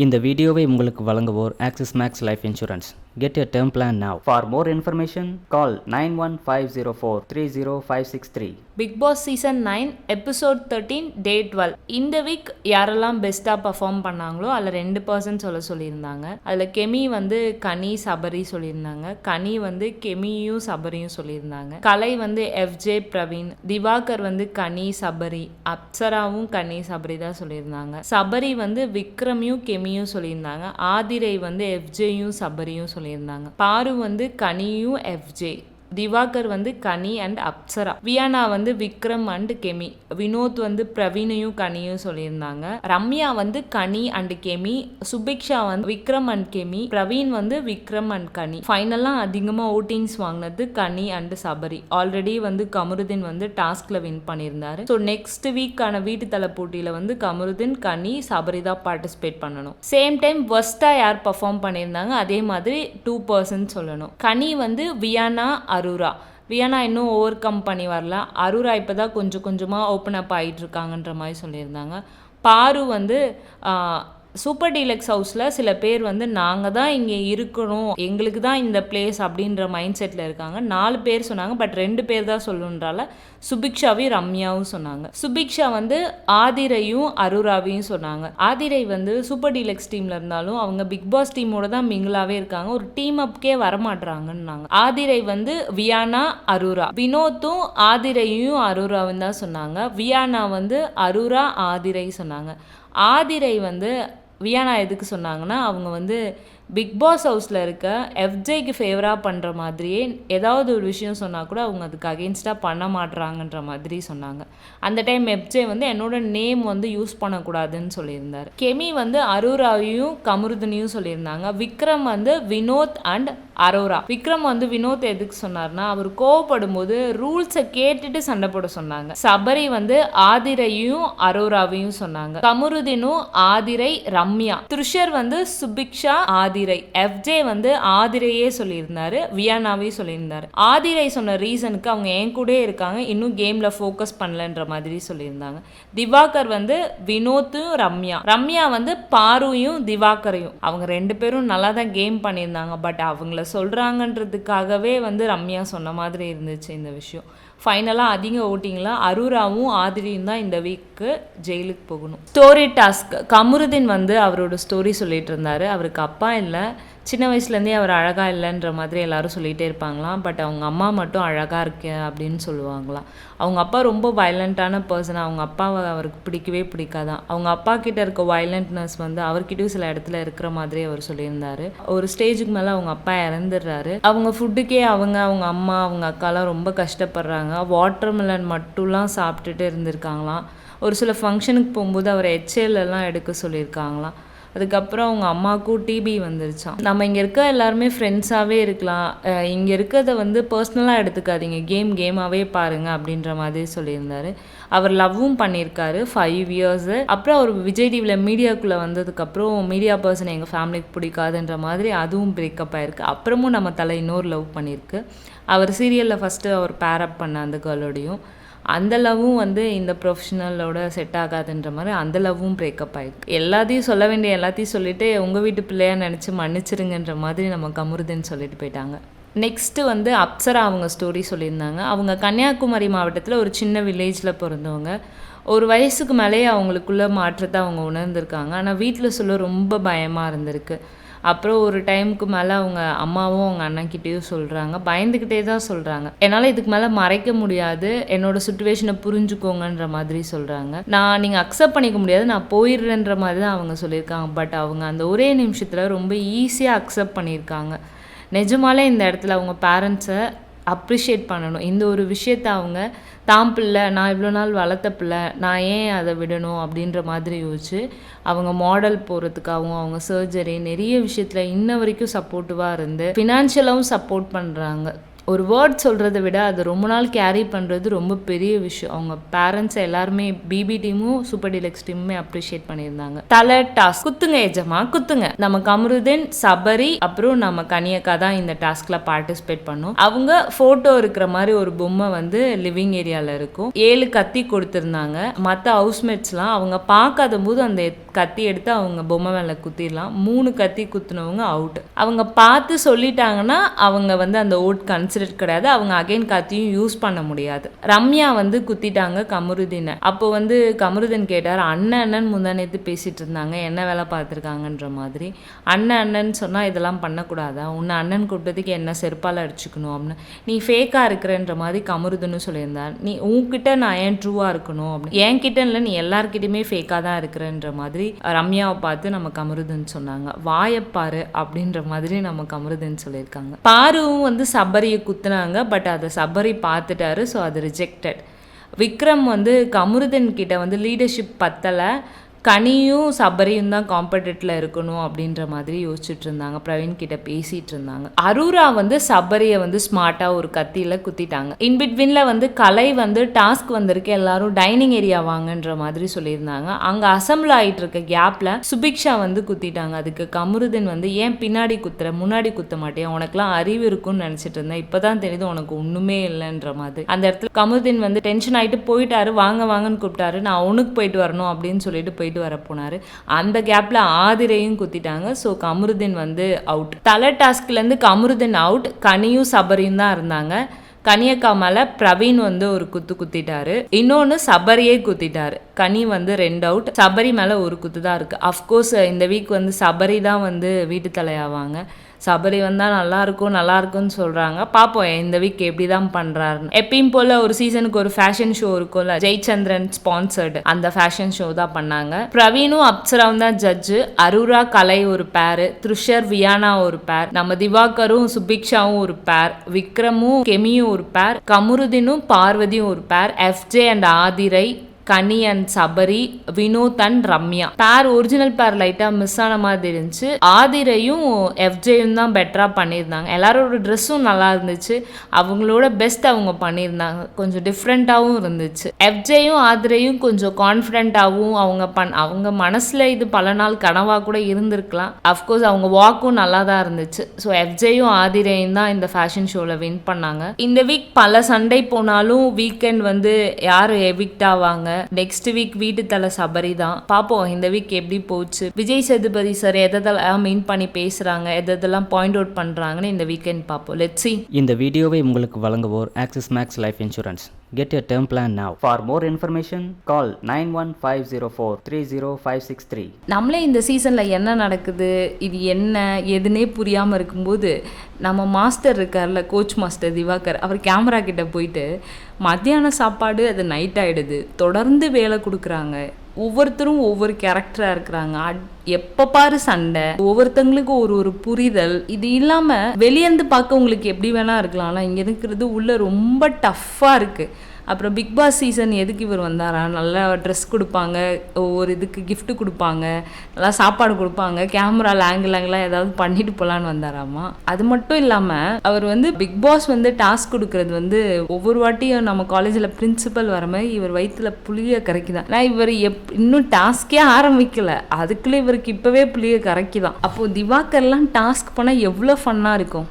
இந்த வீடியோவை உங்களுக்கு வழங்குவோர் Axis Max Life Insurance get a term plan now for more information call nine one five zero four three zero five six three Bigg Boss season nine episode thirteen day twelve இந்த week யாரெல்லாம் பெஸ்ட்டாக perform பண்ணாங்களோ அதில் ரெண்டு person சொல்ல சொல்லியிருந்தாங்க. அதில் கெமி வந்து கனி சபரி சொல்லியிருந்தாங்க. கனி வந்து கெமியும் சபரியும் சொல்லியிருந்தாங்க. கலை வந்து எஃப்ஜே பிரவீன் திவாகர் வந்து கனி சபரி அப்சராவும் கனி சபரி தான் சொல்லியிருந்தாங்க. சபரி வந்து விக்ரமையும் கெமியும் சொல்லியிருந்தாங்க. ஆதிரை வந்து எஃப்ஜேயும் சபரியும் சொல்லியிருந்தாங்க. பாரு வந்து கனியும் எஃப்ஜே திவாகர் வந்து கனி அண்ட் அப்சரா. வியானா வந்து விக்ரம் அண்ட் கெமி. வினோத் வந்து பிரவீனையும் கனியும் சொல்லியிருந்தாங்க. ரம்யா வந்து கனி அண்ட் கெமி. சுபிக்ஷா வந்து விக்ரம் அண்ட் கெமி. பிரவீன் வந்து விக்ரம் அண்ட் கனி. ஃபைனலாக அதிகமாக ஓட்டிங்ஸ் வாங்கினது கனி அண்ட் சபரி. ஆல்ரெடி வந்து கமருதீன் வந்து டாஸ்க்ல வின் பண்ணியிருந்தாரு. ஸோ நெக்ஸ்ட் வீக்கான வீட்டு தலை போட்டியில் வந்து கமருதீன் கனி சபரி தான் பார்ட்டிசிபேட் பண்ணணும். சேம் டைம் ஒஸ்டா யார் பர்ஃபார்ம் பண்ணியிருந்தாங்க? அதே மாதிரி டூ பர்சன் சொல்லணும். கனி வந்து வியானா அருரா. வியானா இன்னும் ஓவர் கம் பண்ணி வரல. அரூரா இப்போ தான் கொஞ்சம் கொஞ்சமாக ஓப்பன் அப் ஆகிட்டு இருக்காங்கன்ற மாதிரி சொல்லியிருந்தாங்க. பாரு வந்து சூப்பர் டீலக்ஸ் ஹவுஸில் சில பேர் வந்து நாங்கள் தான் இங்கே இருக்கணும். எங்களுக்கு தான் இந்த பிளேஸ் அப்படின்ற மைண்ட் செட்டில் இருக்காங்க. நாலு பேர் சொன்னாங்க பட் ரெண்டு பேர் தான் சொல்லணுன்றால சுபிக்ஷாவையும் ரம்யாவும் சொன்னாங்க. சுபிக்ஷா வந்து ஆதிரையும் அருராவையும் சொன்னாங்க. ஆதிரை வந்து சூப்பர் டீலக்ஸ் டீமில் இருந்தாலும் அவங்க பிக் பாஸ் டீமோட தான் மிங்கிளாவே இருக்காங்க. ஒரு டீம் அப்கே வரமாட்றாங்கன்னாங்க. ஆதிரை வந்து வியானா அருரா வினோத்தும் ஆதிரையும் அருராவும் தான் சொன்னாங்க. வியானா வந்து அருரா ஆதிரை சொன்னாங்க. ஆதிரை வந்து வியானா எதுக்கு சொன்னாங்கன்னா அவங்க வந்து பிக் பாஸ் ஹவுஸில் இருக்க எஃப்ஜேக்கு ஃபேவராக பண்ணுற மாதிரியே ஏதாவது ஒரு விஷயம் சொன்னால் கூட அவங்க அதுக்கு அகெயின்ஸ்டாக பண்ண மாட்றாங்கன்ற மாதிரி சொன்னாங்க. அந்த டைம் எஃப்ஜே வந்து என்னோட நேம் வந்து யூஸ் பண்ணக்கூடாதுன்னு சொல்லியிருந்தார். கெமி வந்து அரோராவையும் கமருதனையும் சொல்லியிருந்தாங்க. விக்ரம் வந்து வினோத் அண்ட் அரோரா. விக்ரம் வந்து வினோத் எதுக்கு சொன்னார்னா அவர் கோவப்படும் போது ரூல்ஸை கேட்டுட்டு சண்டை போட சொன்னாங்க. சபரி வந்து ஆதிரையும் அரோராவையும் சொன்னாங்க. கமருதினும் ஆதிரை ரம்யா. த்ரிஷர் வந்து சுபிக்ஷா ஆதி ஆதிரை. எஃப்ஜே வந்து ஆதிரையே சொல்லியிருந்தாரு வியானாவே சொல்லியிருந்தாரு. ஆதிரை சொன்ன ரீசனுக்கு அவங்க என் கூட இருக்காங்க இன்னும் கேம்ல ஃபோக்கஸ் பண்ணலன்ற மாதிரி சொல்லியிருந்தாங்க. திவாகர் வந்து வினோத்தும் ரம்யா. ரம்யா வந்து பாருவையும் திவாகரையும். அவங்க ரெண்டு பேரும் நல்லா தான் கேம் பண்ணியிருந்தாங்க பட் அவங்கள சொல்கிறாங்கன்றதுக்காகவே வந்து ரம்யா சொன்ன மாதிரி இருந்துச்சு இந்த விஷயம். ஃபைனலாக அதிக ஓட்டிங்கில் அருராவும் ஆதிரியும் தான் இந்த வீக்கு ஜெயிலுக்கு போகணும். ஸ்டோரி டாஸ்க் கமருதீன் வந்து அவரோட ஸ்டோரி சொல்லிட்டு இருந்தார். அவருக்கு அப்பா இல்லை. சின்ன வயசுலேருந்தே அவர் அழகாக இல்லைன்ற மாதிரி எல்லாரும் சொல்லிகிட்டே இருப்பாங்களாம். பட் அவங்க அம்மா மட்டும் அழகாக இருக்க அப்படின்னு சொல்லுவாங்களாம். அவங்க அப்பா ரொம்ப வயலண்ட்டான பர்சன் அவங்க அப்பாவை அவருக்கு பிடிக்கவே பிடிக்காதான். அவங்க அப்பா கிட்ட இருக்க வயலண்ட்னஸ் வந்து அவர்கிட்டயும் சில இடத்துல இருக்கிற மாதிரி அவர் சொல்லியிருந்தாரு. ஒரு ஸ்டேஜுக்கு மேலே அவங்க அப்பா இறந்துடுறாரு. அவங்க ஃபுட்டுக்கே அவங்க அவங்க அம்மா அவங்க அக்காலாம் ரொம்ப கஷ்டப்படுறாங்க. இருந்திருக்காங்க. வாட்டர்மெலன் மட்டும்லாம் சாப்பிட்டுட்டு இருந்திருக்காங்களாம். ஒரு சில ஃபங்க்ஷனுக்கு போகும்போது அவர் HL எடுக்க சொல்லியிருக்காங்களாம். அதுக்கப்புறம் அவங்க அம்மாவுக்கும் டிபி வந்துருச்சாம். நம்ம இங்கே இருக்க எல்லாருமே ஃப்ரெண்ட்ஸாகவே இருக்கலாம். இங்கே இருக்கிறத வந்து பர்சனலாக எடுத்துக்காதீங்க. கேம் கேமாகவே பாருங்க அப்படின்ற மாதிரி சொல்லியிருந்தாரு. அவர் லவ்வும் பண்ணியிருக்காரு ஃபைவ் இயர்ஸு அப்புறம் அவர் விஜய் டிவியில் மீடியாக்குள்ளே வந்ததுக்கப்புறம் மீடியா பர்சன் எங்கள் ஃபேமிலிக்கு பிடிக்காதுன்ற மாதிரி அதுவும் பிரேக்கப் ஆயிருக்கு. அப்புறமும் நம்ம தலை இன்னொரு லவ் பண்ணியிருக்கு. அவர் சீரியலில் ஃபஸ்ட்டு அவர் பேரப் பண்ண அந்த கேர்ளோடையும் அந்த லவ்வும் வந்து இந்த ப்ரொஃபஷனலோட செட் ஆகாதுன்ற மாதிரி அந்த லவ்வும் பிரேக்கப் ஆயிருக்கு. எல்லாத்தையும் சொல்ல வேண்டிய எல்லாத்தையும் சொல்லிட்டு உங்கள் வீட்டு பிள்ளையாக நினச்சி மன்னிச்சிருங்கன்ற மாதிரி நம்ம கமுருதுன்னு சொல்லிட்டு போயிட்டாங்க. நெக்ஸ்ட்டு வந்து அப்சரா அவங்க ஸ்டோரி சொல்லியிருந்தாங்க. அவங்க கன்னியாகுமரி மாவட்டத்தில் ஒரு சின்ன வில்லேஜில் பிறந்தவங்க. ஒரு வயசுக்கு மேலே அவங்களுக்குள்ள மாற்றத்தை அவங்க உணர்ந்திருக்காங்க. ஆனால் வீட்டில் சொல்ல ரொம்ப பயமாக இருந்திருக்கு. அப்புறம் ஒரு டைமுக்கு மேலே அவங்க அம்மாவும் அவங்க அண்ணன்கிட்டேயும் சொல்கிறாங்க பயந்துக்கிட்டே தான் சொல்கிறாங்க என்னால் இதுக்கு மேலே மறைக்க முடியாது. என்னோடய சுச்சுவேஷனை புரிஞ்சுக்கோங்கன்ற மாதிரி சொல்கிறாங்க நான் நீங்கள் அக்செப்ட் பண்ணிக்க முடியாது. நான் போயிடுறேன்ற மாதிரி தான் அவங்க சொல்லியிருக்காங்க. பட் அவங்க அந்த ஒரே நிமிஷத்தில் ரொம்ப ஈஸியாக அக்செப்ட் பண்ணியிருக்காங்க. நிஜமாலே இந்த இடத்துல அவங்க பேரண்ட்ஸை அப்ரிஷியேட் பண்ணணும். இந்த ஒரு விஷயத்த அவங்க தாம் பிள்ளை நான் இவ்வளோ நாள் வளர்த்த பிள்ளை நான் ஏன் அதை விடணும்? அப்படின்ற மாதிரி யோசிச்சு அவங்க மாடல் போகிறதுக்காகவும் அவங்க சர்ஜரி நிறைய விஷயத்தில் இன்ன வரைக்கும் சப்போர்ட்டிவாக இருந்து ஃபினான்ஷியலாகவும் சப்போர்ட் பண்ணுறாங்க ஒரு வேர்ட் சொல்கிறத விட அதை ரொம்ப நாள் கேரி பண்ணுறது ரொம்ப பெரிய விஷயம். அவங்க பேரண்ட்ஸ் எல்லாருமே பிபி டீமும் சூப்பர் டிலக்ஸ் டீமுமே அப்ரிஷியேட் பண்ணியிருந்தாங்க. தலை டாஸ்க் குத்துங்க எஜமா குத்துங்க. நம்ம கமருதீன் சபரி அப்புறம் நம்ம கனியக்கா தான் இந்த டாஸ்க்ல பார்ட்டிசிபேட் பண்ணோம். அவங்க ஃபோட்டோ இருக்கிற மாதிரி ஒரு பொம்மை வந்து லிவிங் ஏரியாவில் இருக்கும். ஏழு கத்தி கொடுத்துருந்தாங்க. மற்ற ஹவுஸ்மேட்ஸ்லாம் அவங்க பார்க்காத போது அந்த கத்தி எடுத்து அவங்க பொம்மை மேலே குத்திடலாம். மூணு கத்தி குத்துனவங்க அவுட் அவங்க பார்த்து சொல்லிட்டாங்கன்னா அவங்க வந்து அந்த ஓட் கன்சிடர் கிடையாது. அவங்க அகைன் கத்தியும் யூஸ் பண்ண முடியாது. ரம்யா வந்து குத்திட்டாங்க கமருதீனை. அப்போ வந்து கமருதீன் கேட்டார் அண்ணன் அண்ணன் முந்தானேத்து பேசிட்டு இருந்தாங்க. என்ன வேலை பார்த்துருக்காங்கன்ற மாதிரி. அண்ணன் அண்ணன் சொன்னால் இதெல்லாம் பண்ணக்கூடாதா? உன்னை அண்ணன் கூப்பிட்டதுக்கு என்ன செருப்பால் அடிச்சுக்கணும் அப்படின்னு. நீ ஃபேக்காக இருக்கிறன்ற மாதிரி கமருதுன்னு சொல்லியிருந்தார் நீ உன்கிட்ட நான் ஏன் ட்ரூவாக இருக்கணும் அப்படின்னு. என்கிட்ட இல்லை நீ எல்லாருக்கிட்டையுமே ஃபேக்காக தான் இருக்கிறன்ற மாதிரி ரம்யாவை பார்த்து நம்ம அமிர்தன்னு சொன்னாங்க. வாயப்பாரு அப்படின்ற மாதிரி நம்ம அமிர்தன்னு சொல்லியிருக்காங்க. பாருவும் வந்து சபரியை குத்துனாங்க. பட் அதை சபரி பார்த்துட்டாரு. ஸோ அது ரிஜெக்டட் விக்ரம் வந்து கமருதன் கிட்ட வந்து லீடர்ஷிப் பத்தலை. கனியும் சபரியும் தான் காம்படிட்டில் இருக்கணும் அப்படின்ற மாதிரி யோசிச்சுட்டு இருந்தாங்க. பிரவீன் கிட்ட பேசிட்டு இருந்தாங்க. அரூரா வந்து சபரியை வந்து ஸ்மார்ட்டாக ஒரு கத்தியில் குத்திட்டாங்க. இன்பிட்வீனில் வந்து கலை வந்து டாஸ்க் வந்திருக்கு. எல்லாரும் டைனிங் ஏரியா வாங்கன்ற மாதிரி சொல்லியிருந்தாங்க. அங்கே அசம்பிள் ஆகிட்டு இருக்க கேப்பில் சுபிக்ஷா வந்து குத்திட்டாங்க. அதுக்கு கமருதன் வந்து ஏன் பின்னாடி குத்துற? முன்னாடி குத்த மாட்டேன் உனக்குலாம் அறிவு இருக்கும்னு நினச்சிட்டு இருந்தேன். இப்போ தான் தெரியுது உனக்கு ஒன்றுமே இல்லைன்ற மாதிரி. அந்த இடத்துல கமருதீன் வந்து டென்ஷன் ஆகிட்டு போயிட்டாரு. வாங்க வாங்கன்னு கூப்பிட்டாரு. நான் அவனுக்கு போயிட்டு வரணும் அப்படின்னு சொல்லிட்டு போயிட்டு வர போனார். அந்த கேப்பில் ஆதிரையும் குத்திட்டாங்க. ஸோ கமருதீன் வந்து அவுட் தலை டாஸ்க்லேருந்து கமருதீன் அவுட் கனியும் சபரியும் தான் இருந்தாங்க. கனியக்கா மேலே பிரவீன் வந்து ஒரு குத்து குத்திட்டாரு. இன்னொன்று சபரியே குத்திட்டாரு. கனி வந்து ரெண்டு அவுட் சபரி மேலே ஒரு குத்து தான் இருக்குது அஃப்கோர்ஸ் இந்த வீக் வந்து சபரி தான் வந்து வீட்டு தலையாவாங்க. சபரி வந்தால் நல்லாயிருக்கும் நல்லாயிருக்கும்னு சொல்கிறாங்க பார்ப்போம் இந்த வீக் எப்படி தான் பண்ணுறாருன்னு எப்பயும் போல் ஒரு சீசனுக்கு ஒரு ஃபேஷன் ஷோ இருக்கும்ல ஜெயச்சந்திரன் ஸ்பான்சர்டு அந்த ஃபேஷன் ஷோ தான் பண்ணாங்க. பிரவீனும் அப்சராவும் தான் ஜட்ஜு அருரா கலை ஒரு பேர் த்ரிஷர் வியானா ஒரு பேர் நம்ம திவாகரும் சுபிக்ஷாவும் ஒரு பேர் விக்ரமும் கெமியும் ஒரு பேர் கமருதினும் பார்வதியும் ஒரு பேர் FJ and Aadhirai Kani and Sabari Vinoth and Ramya. பேர் ஒரிஜினல் பேர் லைட்டாக மிஸ் ஆன மாதிரி இருந்துச்சு. ஆதிரையும் எஃப்ஜேயும் தான் பெட்டராக பண்ணியிருந்தாங்க. எல்லாரோட ட்ரெஸ்ஸும் நல்லா இருந்துச்சு. அவங்களோட பெஸ்ட் அவங்க பண்ணியிருந்தாங்க. கொஞ்சம் டிஃப்ரெண்ட்டாகவும் இருந்துச்சு. எஃப்ஜேயும் ஆதிரையும் கொஞ்சம் கான்ஃபிடென்ட்டாகவும் அவங்க பண் அவங்க மனசில் இது பல நாள் கனவாக கூட இருந்திருக்கலாம். அஃப்கோர்ஸ் அவங்க வாக்கும் நல்லா தான் இருந்துச்சு. ஸோ எஃப்ஜேயும் ஆதிரையும் தான் இந்த ஃபேஷன் ஷோவில் வின் பண்ணாங்க. இந்த வீக் பல சண்டை போனாலும் வீக்கெண்ட் வந்து யார் எவிக்ட் ஆவாங்க? நெக்ஸ்ட் வீக் வீட்டு தலை சபரி தான். பார்ப்போம் இந்த வீக் எப்படி போச்சு? விஜய் சேதுபதி சார் எதெல்லாம் மீன் பண்ணி பேசுகிறாங்க எதெல்லாம் பாயிண்ட் அவுட் பண்ணுறாங்கன்னு இந்த வீக்கெண்ட் பார்ப்போம் லெட்ஸி இந்த வீடியோவை உங்களுக்கு வழங்குவோர் Axis Max Life Insurance get your term plan now. For more information call nine one five zero four three zero five six three நம்மளே இந்த சீசனில் என்ன நடக்குது இது என்ன எதுனே புரியாமல் இருக்கும்போது நம்ம மாஸ்டர் இருக்கார்ல கோச் மாஸ்டர் திவாகர் அவர் கேமரா கிட்ட போயிட்டு மத்தியான சாப்பாடு அது நைட் ஆகிடுது தொடர்ந்து வேலை கொடுக்குறாங்க. ஒவ்வொருத்தரும் ஒவ்வொரு கேரக்டராக இருக்கிறாங்க. எப்போ பாரு சண்டை. ஒவ்வொருத்தங்களுக்கும் ஒரு ஒரு புரிதல். இது இல்லாமல் வெளியேந்து பார்க்க உங்களுக்கு எப்படி வேணா இருக்கலாம். ஆனால் இங்கே இருக்கிறது உள்ள ரொம்ப டஃப்பாக இருக்குது அப்புறம் பிக் பாஸ் சீசன் எதுக்கு இவர் வந்தாரா? நல்லா ட்ரெஸ் கொடுப்பாங்க ஒவ்வொரு இதுக்கு கிஃப்ட்டு கொடுப்பாங்க நல்லா சாப்பாடு கொடுப்பாங்க கேமரா ஆங்கிள் ஆங்கிளாக ஏதாவது பண்ணிட்டு போகலான்னு வந்தாராமா? அது மட்டும் இல்லாமல் அவர் வந்து பிக் பாஸ் வந்து டாஸ்க் கொடுக்கறது வந்து ஒவ்வொரு வாட்டியும் நம்ம காலேஜில் பிரின்சிபல் வர மாதிரி இவர் வயிற்றுல புளிய கரைக்குதான். நான் இவர் எப் இன்னும் டாஸ்கே ஆரம்பிக்கல. அதுக்குள்ளே இவருக்கு இப்போவே புளிய கரைக்குதான். அப்போது திவாகர்லாம் டாஸ்க் போனால் எவ்வளோ ஃபன்னாக இருக்கும்?